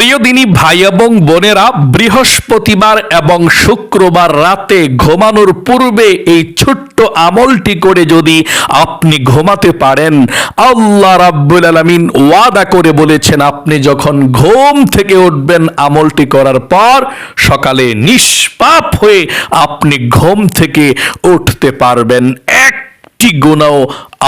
প্রিয় দিনী ভাই এবং বোনেরা, বৃহস্পতিবার এবং শুক্রবার রাতে ঘুমানোর পূর্বে এই ছোট্ট আমলটি করে যদি আপনি ঘুমাতে পারেন, আল্লাহ রাব্বুল আলামিন ওয়াদা করে বলেছেন, আপনি যখন ঘুম থেকে উঠবেন আমলটি করার পর সকালে নিষ্পাপ হয়ে আপনি ঘুম থেকে উঠতে পারবেন। একটি গুণাও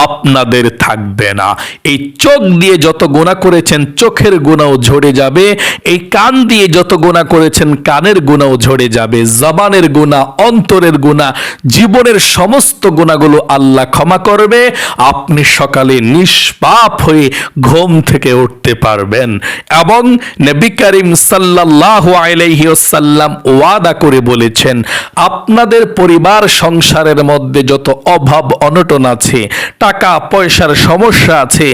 আপনাদের থাকবে না। এই চোখ দিয়ে যত গোনা করেছেন, চোখের গুণাও ঝরে যাবে। এই কান দিয়ে যত গোনা করেছেন, কানের গুণাও ঝরে যাবে। জবানের গুণা, অন্তরের গুণা, জীবনের সমস্ত গুণাগুলো আল্লাহ ক্ষমা করবে। আপনি সকালে নিষ্পাপ হয়ে ঘুম থেকে উঠতে পারবেন এবং নবী করিম সাল্লাল্লাহু আলাইহি ওয়াসাল্লাম ওয়াদা করে বলেছেন, আপনাদের পরিবার সংসারের মধ্যে যত অভাব অনটন আছে, টাকা, পয়সার সমস্যা আছে,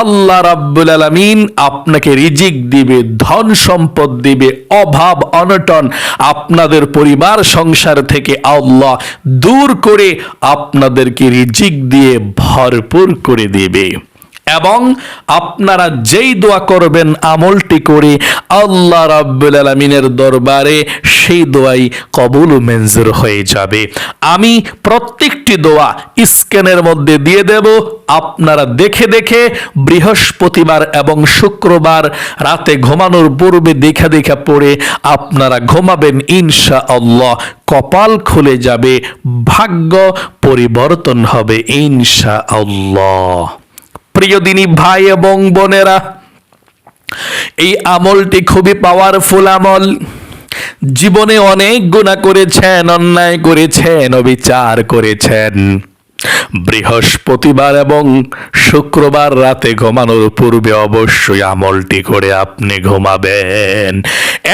আল্লাহ রাব্বুল আলমিন আপনাকে রিজিক দিবে, ধন সম্পদ দিবে, অভাব, অনটন আপনাদের পরিবার, সংসার থেকে আল্লাহ দূর করে আপনাদেরকে রিজিক দিয়ে ভরপুর করে দেবে। এবং আপনারা যেই দোয়া করবেন, আমলটি করে আল্লাহ রাব্বুল আলামিনের দরবারে সেই দোয়াই কবুল মঞ্জুর হয়ে যাবে। আমি প্রত্যেকটি দোয়া স্ক্যানের মধ্যে দিয়ে দেব। আপনারা দেখে দেখে বৃহস্পতিবার এবং শুক্রবার রাতে ঘুমানোর পূর্বে দেখা দেখা পড়ে আপনারা ঘুমাবেন ইনশা আল্লাহ কপাল খুলে যাবে, ভাগ্য পরিবর্তন হবে ইনশা আল্লাহ প্রিয় দিনী ভাই এবং বোনেরা, এই আমলটি খুবই পাওয়ারফুল আমল। জীবনে অনেক গুণা করেছেন, অন্যায় করেছেন, অবিচার করেছেন। বৃহস্পতিবার এবং শুক্রবার রাতে ঘুমানোর পূর্বে অবশ্যই আমলটি করে আপনি ঘুমাবেন।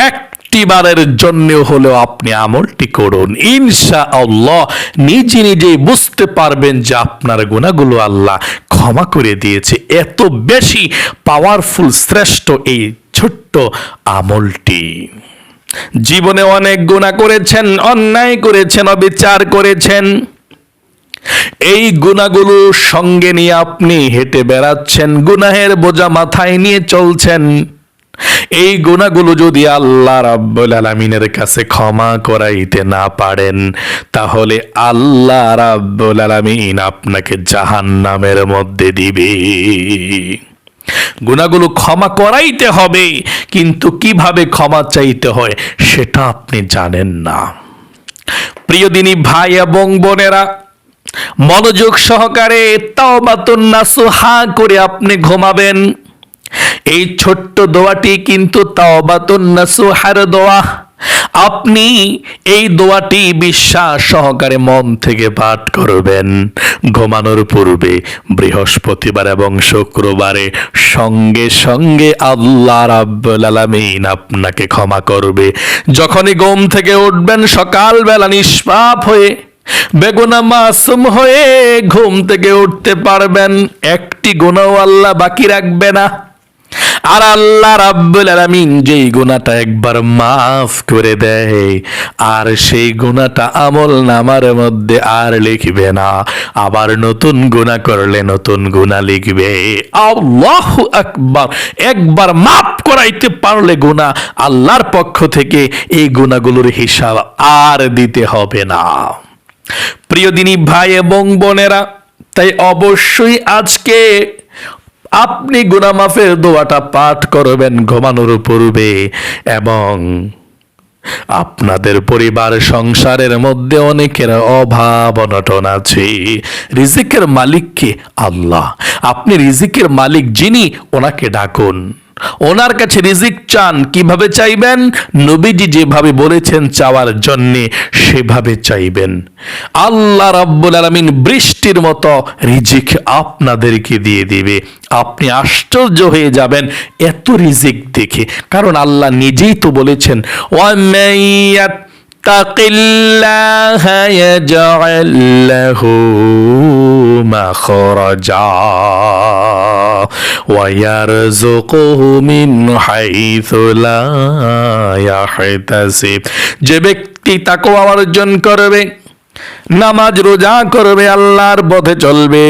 একটি বারের জন্য হলেও আপনি আমলটি করুন। ইনশা আল্লাহ নিজে নিজেই বুঝতে পারবেন যে আপনার গুণাগুলো আল্লাহ ক্ষমা করে দিয়েছে। এত বেশি পাওয়ারফুল শ্রেষ্ঠ এই ছোট্ট আমলটি। জীবনে অনেক গুণা করেছেন, অন্যায় করেছেন, অবিচার করেছেন। এই গুণাগুলো সঙ্গে নিয়ে আপনি হেঁটে বেড়াচ্ছেন, গুনাহের বোঝা মাথায় নিয়ে চলছেন। এই গুণাগুলো যদি আল্লাহ রাব্বুল আলামিনের কাছে ক্ষমা করাইতে না পারেন, তাহলে আল্লাহ রাব্বুল আলামিন আপনাকে জাহান্নামের মধ্যে দিবে। গুণাগুলো ক্ষমা করাইতে হবে, কিন্তু কীভাবে ক্ষমা চাইতে হয় সেটা আপনি জানেন না। প্রিয় দিনী ভাই এবং বোনেরা, মনোযোগ সহকারে তাওবাতুন নাসুহা করে আপনি ঘুমাবেন। এই ছোট্ট দোয়াটি কিন্তু দোয়া। আপনি এই দোয়াটি বিশ্বাস সহকারে মন থেকে পাঠ করবেন। ঘুমানোর পূর্বে, বৃহস্পতিবার এবং শুক্রবারে সঙ্গে সঙ্গে আল্লাহ রাব্বুল আপনাকে ক্ষমা করবে। যখনই ঘুম থেকে উঠবেন, সকালবেলা নিষ্পাপ হয়ে, বেগুনা মাসুম হয়ে ঘুম থেকে উঠতে পারবেন। একটি গুণাও আল্লাহ বাকি রাখবে না। আর আল্লাহ রাব্বুল আলামিন যেই গুণাটা একবার মাফ করে দেয়, আর সেই গুণাটা আমল নামার মধ্যে আর লিখবে না। আবার নতুন গুণা করলে নতুন গুণা লিখবে। আল্লাহু আকবার! একবার মাফ করাইতে পারলে গুণা আল্লাহর পক্ষ থেকে এই গুণাগুলোর হিসাব আর দিতে হবে না। প্রিয় দিনী ভাই এবং বোনেরা, তাই অবশ্যই আজকে আপনি গুনামাফের দোয়াটা পাঠ করবেন ঘুমানোর পূর্বে এবং আপনাদের পরিবার সংসারের মধ্যে অনেকের অভাব, অনটন আছে। রিজিকের মালিককে আল্লাহ। আপনি রিজিকের মালিক যিনি, ওনাকে ডাকুন। ওনার কাছে রিজিক চান কিভাবে চাইবেন নবীজি যেভাবে বলেছেন চাওয়ার জন্যে সেভাবে চাইবেন আল্লাহ রাব্বুল আলামিন বৃষ্টির মতো রিজিক আপনাদেরকে দিয়ে দিবে আপনি আশ্চর্য হয়ে যাবেন এত রিজিক দেখে কারণ আল্লাহ নিজেই তো বলেছেন ওয়ামাইয়াত اتق الله يجعل له مخرجا ويرزقه من حيث لا يحتسب যে ব্যক্তি তাকওয়া অর্জন করবে নামাজ রোজা করবে আল্লাহর পথে চলবে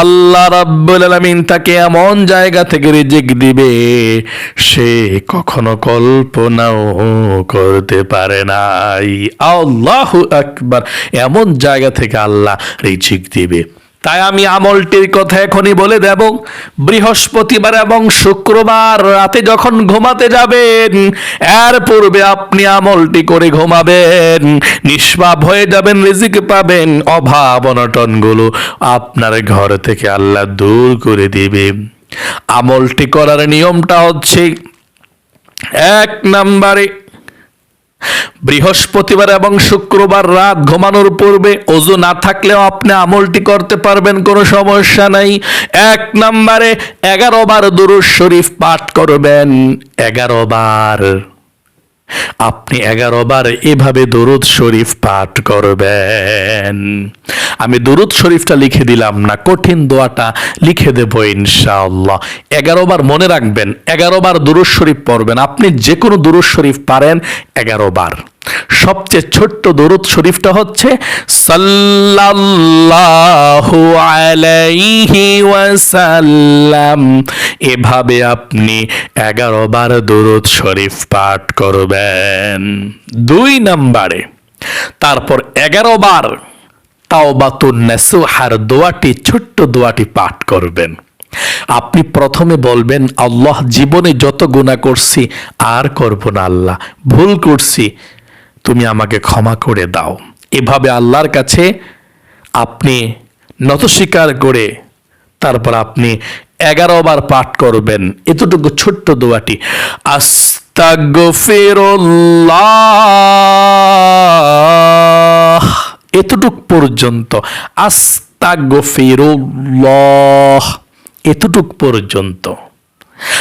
আল্লাহ রাব্বুল আলামিন তাকে এমন জায়গা থেকে রিজিক দিবে সে কখনো কল্পনাও করতে পারে নাই আল্লাহু আকবার এমন জায়গা থেকে আল্লাহ রিজিক দিবে তাই আমি আমলটির কথা এখনই বলে দেব। বৃহস্পতিবার এবং শুক্রবার রাতে যখন ঘুমাতে যাবেন, এর পূর্বে আপনি আমলটি করে ঘুমাবেন। নিষ্পাপ হয়ে যাবেন, রিজিক পাবেন, অভাব অনটনগুলো আপনার ঘর থেকে আল্লাহ দূর করে দিবে। আমলটি করার নিয়মটা হচ্ছে, এক নম্বরে বৃহস্পতিবার এবং শুক্রবার রাত ঘুমানোর পূর্বে অজু না থাকলেও আপনি আমলটি করতে পারবেন, কোনো সমস্যা নাই। এক নম্বরে এগারো বার দুরুজ শরীফ পাঠ করবেন। এগারো বার। আপনি এগারো বার এভাবে দরুদ শরীফ পাঠ করবেন। আমি দরুদ শরীফটা লিখে দিলাম না, কঠিন দোয়াটা লিখে দেব ইনশাআল্লাহ। এগারো বার মনে রাখবেন এগারো বার দরুদ শরীফ পড়বেন। আপনি যে কোনো দরুদ শরীফ পারেন এগারো বার সবচেয়ে ছোট্ট দরুদ শরীফটা হচ্ছে সাল্লাল্লাহু আলাইহি ওয়াসাল্লাম। এভাবে আপনি এগারো বার দরুদ শরীফ পাঠ করবেন। দুই নম্বরে, তারপর এগারো বার তাওবাতুন নাসুহার দোয়াটি, ছোট্ট দোয়াটি পাঠ করবেন। আপনি প্রথমে বলবেন, আল্লাহ জীবনে যত গুণা করছি, আর করব না আল্লাহ। ভুল করছি তুমি আমাকে ক্ষমা করে দাও। এভাবে আল্লাহর কাছে আপনি নত স্বীকার করে তারপর আপনি এগারো বার পাঠ করবেন। এতটুকু ছোট্ট দোয়াটি। আস্তাগফিরুল্লাহ। এতটুক পর্যন্ত। আস্তাগফিরুল্লাহ। এতটুক পর্যন্ত।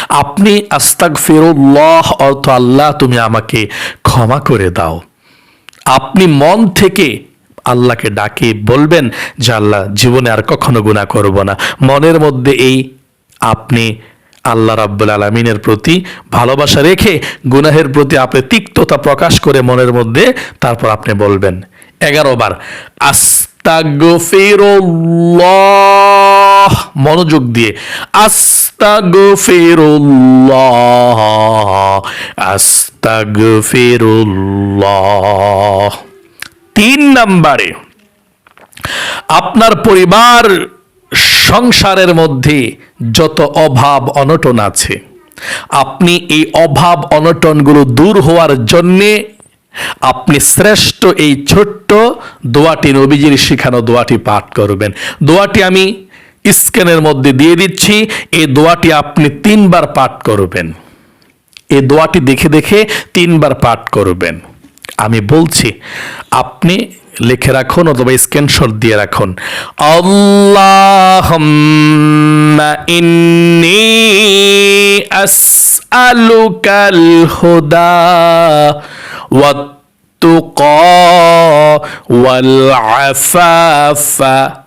আপনি আস্তাক ফিরুল্লাহ অর্থ আল্লাহ তুমি আমাকে ক্ষমা করে দাও। আপনি মন থেকে আল্লাহকে ডাকে, বলবেন যে আল্লাহ, জীবনে আর কখনো গুণা করব না। মনের মধ্যে এই আপনি আল্লাহ রাব্বুল আলমিনের প্রতি ভালোবাসা রেখে গুনাহের প্রতি আপনি তিক্ততা প্রকাশ করে মনের মধ্যে তারপর আপনি বলবেন। এগারো বার, আস্তাগফিরুল্লাহ, মনোযোগ দিয়ে আস্তাগফিরুল্লাহ আস্তাগফিরুল্লাহ। তিন নম্বরে, আপনার পরিবার সংসারের মধ্যে যত অভাব অনটন আছে, আপনি এই অভাব অনটনগুলো দূর হওয়ার জন্যে আপনি শ্রেষ্ঠ এই ছোট্ট দোয়াটি নবীজির শিখানো দোয়াটি পাঠ করবেন। দোয়াটি আমি স্ক্যানের মধ্যে দিয়ে দিচ্ছি। এই দোয়াটি আপনি তিনবার পাঠ করবেন। এই দোয়াটি দেখে দেখে তিনবার পাঠ করবেন। আমি বলছি, আপনি লিখে রাখুন অথবা স্ক্যানশট দিয়ে রাখুন। আল্লাহুম্মা ইন্নি আসআলুকাল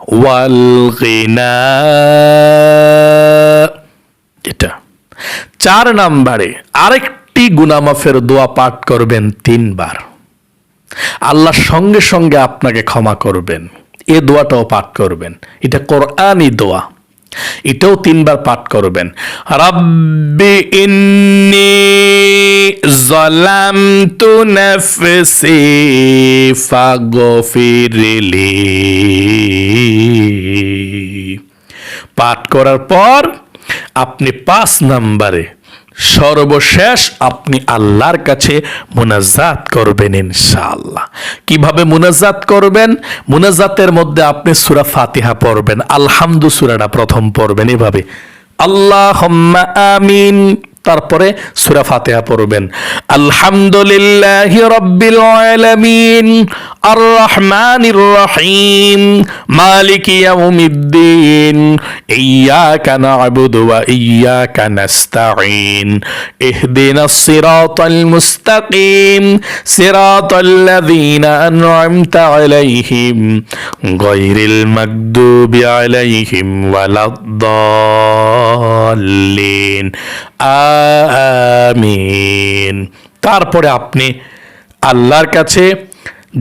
ওয়ালকিনা এটা। চার নাম্বারে, আরেকটি গুনামাফের দোয়া পাঠ করবেন তিনবার। আল্লাহ সঙ্গে সঙ্গে আপনাকে ক্ষমা করবেন। এ দোয়াটাও পাঠ করবেন। এটা কোরআনই দোয়া। এটাও তিনবার পাঠ করবেন। রব্বি ইন্নি জালামতু নাফসি ফাগফিরলি পাঠ করার পর আপনি পাঁচ নাম্বারে সর্বশেষ আপনি আল্লাহর কাছে মুনাজাত করবেন ইনশাআল্লাহ। কীভাবে মুনাজাত করবেন? মুনাজাতের মধ্যে আপনি সুরা ফাতিহা পড়বেন, আলহামদু সুরাটা প্রথম পড়বেন এভাবে। আল্লাহ আমিন। তারপরে সুরা ফাতিহা পড়বেন। আলহামদুলিল্লাহ রব্বিল আলামিন আর রহমানির রহিম, মালিক ইয়াউমিদ্দিন ইয়াকা না'বুদু ওয়া ইয়াকা নাস্তাঈন, ইহদিনাস সিরাতাল মুস্তাকিম, সিরাতাল লাযীনা আন'আমতা আলাইহিম, গায়রিল মাগদুবি আলাইহিম ওয়ালাদ-দাল্লিন। আমিন। তারপরে আপনি আল্লাহর কাছে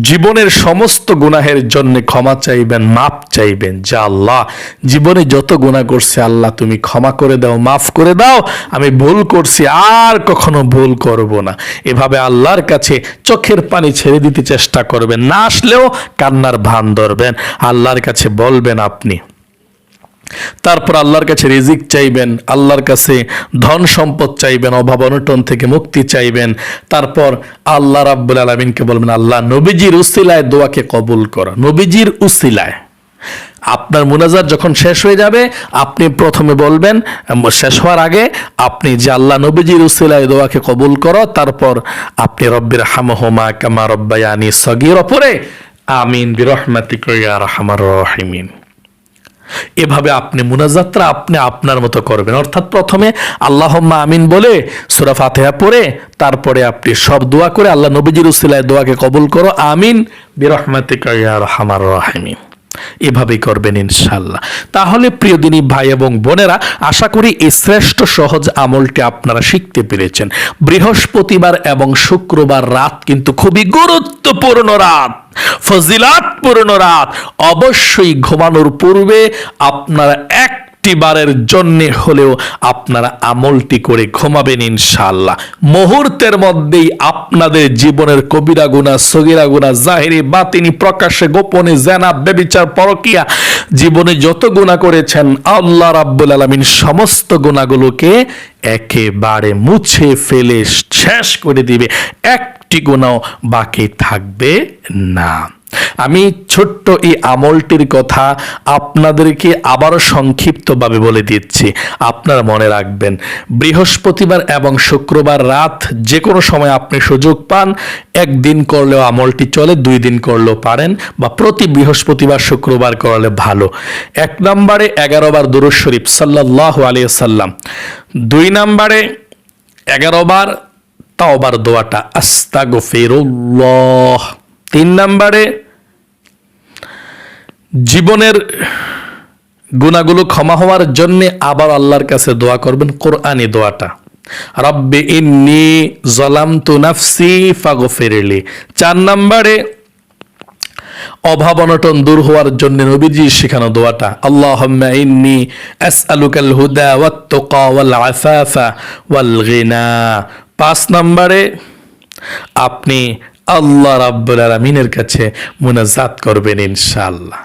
জীবনের সমস্ত গুনাহের জন্য ক্ষমা চাইবেন মাপ চাইবেন। যা আল্লাহ জীবনে যত গুনাহ করছে, আল্লাহ তুমি ক্ষমা করে দাও, মাফ করে দাও। আমি ভুল করছি, আর কখনো ভুল করব না। এভাবে আল্লাহর কাছে চোখের পানি ছেড়ে দিতে চেষ্টা করবেন। না আসলেও কান্নার ভান ধরবেন। আল্লাহর কাছে বলবেন আপনি তারপর আল্লাহর কাছে রিজিক চাইবেন, আল্লাহর কাছে ধন সম্পদ চাইবেন, অভাব অনটন থেকে মুক্তি চাইবেন। তারপর আল্লাহ রাব্বুল আলমিনকে বলবেন, আল্লাহ নবীজির উসিলায় দোয়াকে কবুল করা, নবীজির উসিলায়। আপনার মুনাজাত যখন শেষ হয়ে যাবে, আপনি প্রথমে বলবেন শেষ হওয়ার আগে আপনি যে আল্লাহ নবীজির উসিলায় দোয়াকে কবুল করো, তারপর আপনি রব্বির হামহমা কামা রব্বায়ানি সগির অপরে আমিন, বিরহমাতিক রাহমার রহিমিন। এভাবে আপনি মুনাজাত্রা আপনি আপনার মতো করবেন। অর্থাৎ প্রথমে আল্লাহম্মা আমিন বলে সুরা ফাতেহা পড়ে, তারপরে আপনি সব দোয়া করে আল্লাহ নবীজির উসিলায় দোয়াকে কবুল করো। আমিন। বিরহমাতিকা হামার রহিমিন। এভাবেই করবেন ইনশাল্লাহ তাহলে প্রিয় দিনী ভাই এবং বোনেরা, আশা করি এই শ্রেষ্ঠ সহজ আমলটি আপনারা শিখতে পেরেছেন। বৃহস্পতিবার এবং শুক্রবার রাত কিন্তু খুবই গুরুত্বপূর্ণ রাত, ফজিলাতপূর্ণ রাত। অবশ্যই ঘুমানোর পূর্বে আপনারা একটি বারের জন্য হলেও আপনারা আমলটি করে ঘুমাবেন ইনশাল্লাহ মুহূর্তের মধ্যেই আপনাদের জীবনের কবিরা গুণা সগিরা গুণা জাহেরি, বাতিনি প্রকাশ্যে গোপনে, জেনা, বেবিচার, পরকিয়া, জীবনে যত গুণা করেছেন আল্লাহ রাব্বুল আলামিন সমস্ত গুণাগুলোকে একেবারে মুছে ফেলে শেষ করে দিবে। একটি গুণাও বাকি থাকবে না। আমি ছোট্ট এই আমলটির কথা আপনাদেরকে আবারও সংক্ষিপ্তভাবে বলে দিচ্ছি। আপনারা মনে রাখবেন, বৃহস্পতিবার এবং শুক্রবার রাত যে কোনো সময় আপনি সুযোগ পান, একদিন করলেও আমলটি চলে, দুই দিন করলেও পারেন বা প্রতি বৃহস্পতিবার, শুক্রবার করলে ভালো। এক নম্বরে এগারো বার দুরুজ শরীফ সাল্লাহ আলিয়া সাল্লাম দুই নম্বরে এগারো বার তাওবার দোয়াটা আস্তা আস্তাগফিরুল্লাহ। তিন নম্বরে জীবনের গুণাগুলো ক্ষমা হওয়ার জন্য আবার আল্লাহর কাছে দোয়া করবেন কোরআনি দোয়াটা। রব্বে ইন্নি জলামতু নাফসি ফাগফিরলি। চার নম্বরে, অভাব অনটন দূর হওয়ার জন্য নবীজি শেখানো দোয়াটা, আল্লাহুম্মা ইন্নি আসআলুকাল হুদা ওয়াত তুকা ওয়াল আফাফা ওয়াল গিনা পাঁচ নম্বরে, আপনি আল্লাহ রাব্বুল আলামিনের কাছে মুনাজাত করবেন ইনশাআল্লাহ।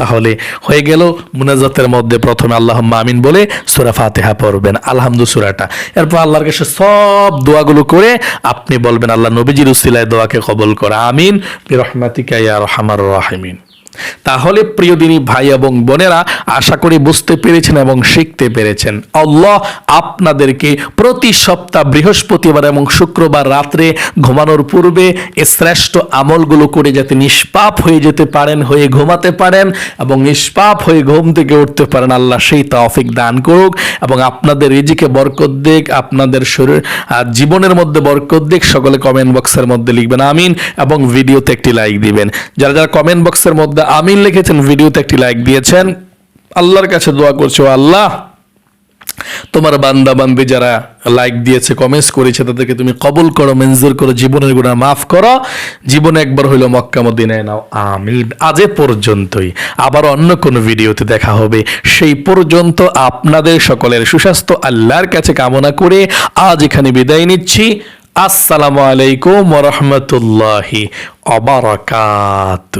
তাহলে হয়ে গেল মুনাজাতের মধ্যে প্রথমে আল্লাহ আমিন বলে সুরা ফাতেহা পড়বেন। আলহামদু সুরাটা। এরপর আল্লাহর কাছে সব দোয়াগুলো করে আপনি বলবেন, আল্লাহ নবীজির উসিলায় দোয়াকে কবল করা। আমিন। রহমাতিকা ইয়া রহমার রাহিমিন। তাহলে প্রিয় দিনী ভাই এবং বোনেরা, আশা করি বুঝতে পেরেছেন এবং শিখতে পেরেছেন। আল্লাহ আপনাদেরকে প্রতি সপ্তাহ বৃহস্পতিবার এবং শুক্রবার রাত্রে ঘুমানোর পূর্বে এ শ্রেষ্ঠ আমলগুলো করে যাতে নিষ্পাপ হয়ে যেতে পারেন, হয়ে ঘুমাতে পারেন এবং নিষ্পাপ হয়ে ঘুম থেকে উঠতে পারেন। আল্লাহ সেই তৌফিক দান করুক এবং আপনাদের রিজিকে বরকত দিক, আপনাদের শরীর জীবনের মধ্যে বরকত দিক। সকলে কমেন্ট বক্সের মধ্যে লিখবেন, আমিন এবং ভিডিওতে একটি লাইক দিবেন। যারা যারা কমেন্ট বক্সের মধ্যে আমিন লিখেছেন, ভিডিওতে একটি লাইক দিয়েছেন। আল্লাহর কাছে দোয়া করছ আল্লাহ, তোমার বান্দা বান্দি যারা লাইক দিয়েছে কমেন্টস করেছে, তাদেরকে তুমি কবুল করো, মঞ্জুর করো, জীবনের গুণা মাফ করো। জীবনে একবার হইল মক্কা, মদিনায়, নাও, আমিন। আজে পর্যন্তই। আবার অন্য কোনো ভিডিওতে দেখা হবে। সেই পর্যন্ত আপনাদের সকলের সুস্বাস্থ্য, আল্লাহর কাছে কামনা করে আজ এখানে বিদায় নিচ্ছি। আসসালামু আলাইকুম রহমতুল্লাহি অবরাকাত